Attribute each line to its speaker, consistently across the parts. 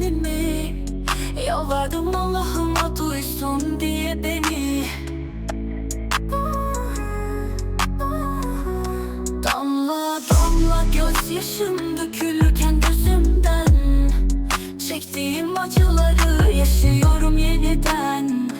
Speaker 1: kendimi Yalvardım Allah'ıma duysun diye beni. Damla damla gözyaşım dökülürken gözümden. Çektiğim acıları yaşıyorum yeniden.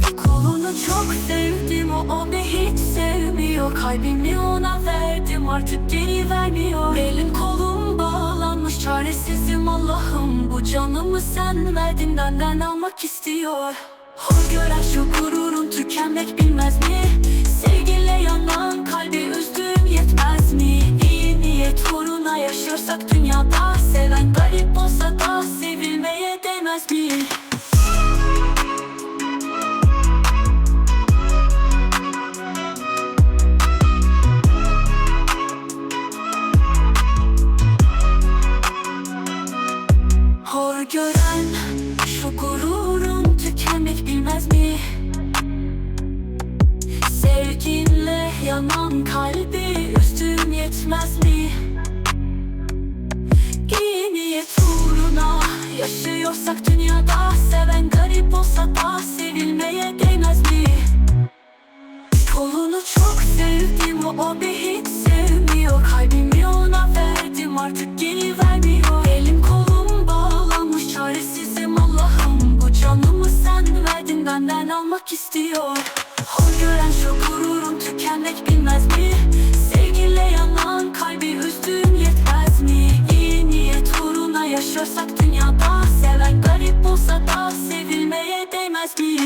Speaker 1: Bir kolunu çok sevdim o onu hiç sevmiyor. Kalbimi ona verdim artık geri vermiyor Elim kolum bağlanmış çaresizim Allah'ım Bu canımı sen verdin benden almak istiyor Hor gören şu gururun tükenmek bilmez mi? Sevgiyle yanan kalbi üzdüğüm yetmez mi? İyi niyet uğruna yaşıyorsak dünyada Seven garip olsa da sevilmeye değmez mi? Gören şu gururun tükenmek bilmez mi? Sevginle yanan kalbi üstüm yetmez mi? İyi niyet uğruna yaşıyorsak dünyada Seven garip olsa da sevilmeye değmez mi? Kolunu çok sevdim o, o bir hiç sevmiyor Kalbimi Kalbim benden almak istiyor Hor gören şu gururum tükenmek bilmez mi? Sevgiyle yanan kalbi üzdüğüm yetmez mi? İyi niyet uğruna yaşıyorsak dünyada Seven garip olsa da sevilmeye değmez mi?